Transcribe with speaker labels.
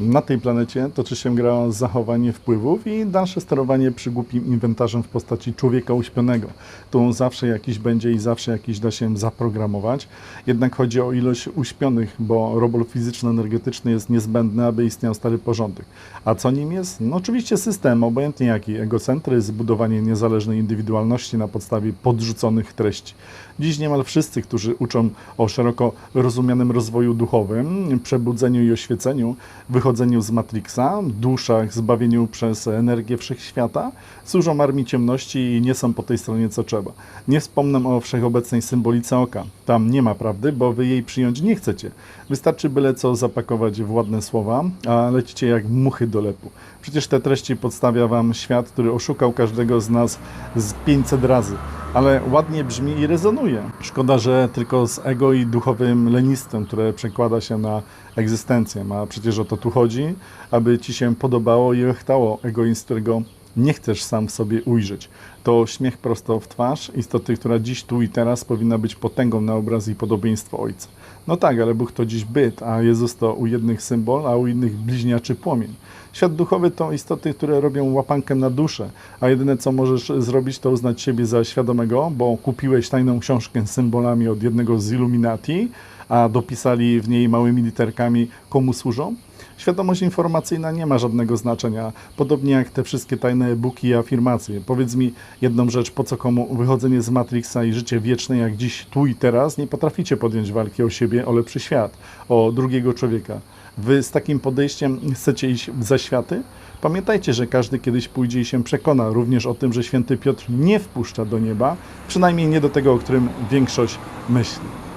Speaker 1: Na tej planecie toczy się gra zachowanie wpływów i dalsze sterowanie przygłupim inwentarzem w postaci człowieka uśpionego. Tu zawsze jakiś będzie i zawsze jakiś da się zaprogramować. Jednak chodzi o ilość uśpionych, bo robot fizyczno-energetyczny jest niezbędny, aby istniał stary porządek. A co nim jest? No oczywiście system, obojętnie jaki. Egocentryzm, budowanie niezależnej indywidualności na podstawie podrzuconych treści. Dziś niemal wszyscy, którzy uczą o szeroko rozumianym rozwoju duchowym, przebudzeniu i oświeceniu, wychodzeniu z Matrixa, duszach, zbawieniu przez energię wszechświata, służą armii ciemności i nie są po tej stronie co trzeba. Nie wspomnę o wszechobecnej symbolice oka. Tam nie ma prawdy, bo wy jej przyjąć nie chcecie. Wystarczy byle co zapakować w ładne słowa, a lecicie jak muchy do lepu. Przecież te treści podstawia wam świat, który oszukał każdego z nas z 500 razy ale ładnie brzmi i rezonuje. Szkoda, że tylko z ego i duchowym lenistwem, które przekłada się na egzystencję. A przecież o to tu chodzi, aby ci się podobało i rechtało egoizm, którego nie chcesz sam sobie ujrzeć. To śmiech prosto w twarz istoty, która dziś, tu i teraz powinna być potęgą na obraz i podobieństwo Ojca. No tak, ale Bóg to dziś byt, a Jezus to u jednych symbol, a u innych bliźniaczy płomień. Świat duchowy to istoty, które robią łapankę na duszę, a jedyne co możesz zrobić to uznać siebie za świadomego, bo kupiłeś tajną książkę z symbolami od jednego z Illuminati, a dopisali w niej małymi literkami komu służą. Świadomość informacyjna nie ma żadnego znaczenia, podobnie jak te wszystkie tajne e-booki i afirmacje. Powiedz mi jedną rzecz, po co komu wychodzenie z Matrixa i życie wieczne, jak dziś, tu i teraz, nie potraficie podjąć walki o siebie, o lepszy świat, o drugiego człowieka. Wy z takim podejściem chcecie iść w? Pamiętajcie, że każdy kiedyś pójdzie i się przekona również o tym, że święty Piotr nie wpuszcza do nieba, przynajmniej nie do tego, o którym większość myśli.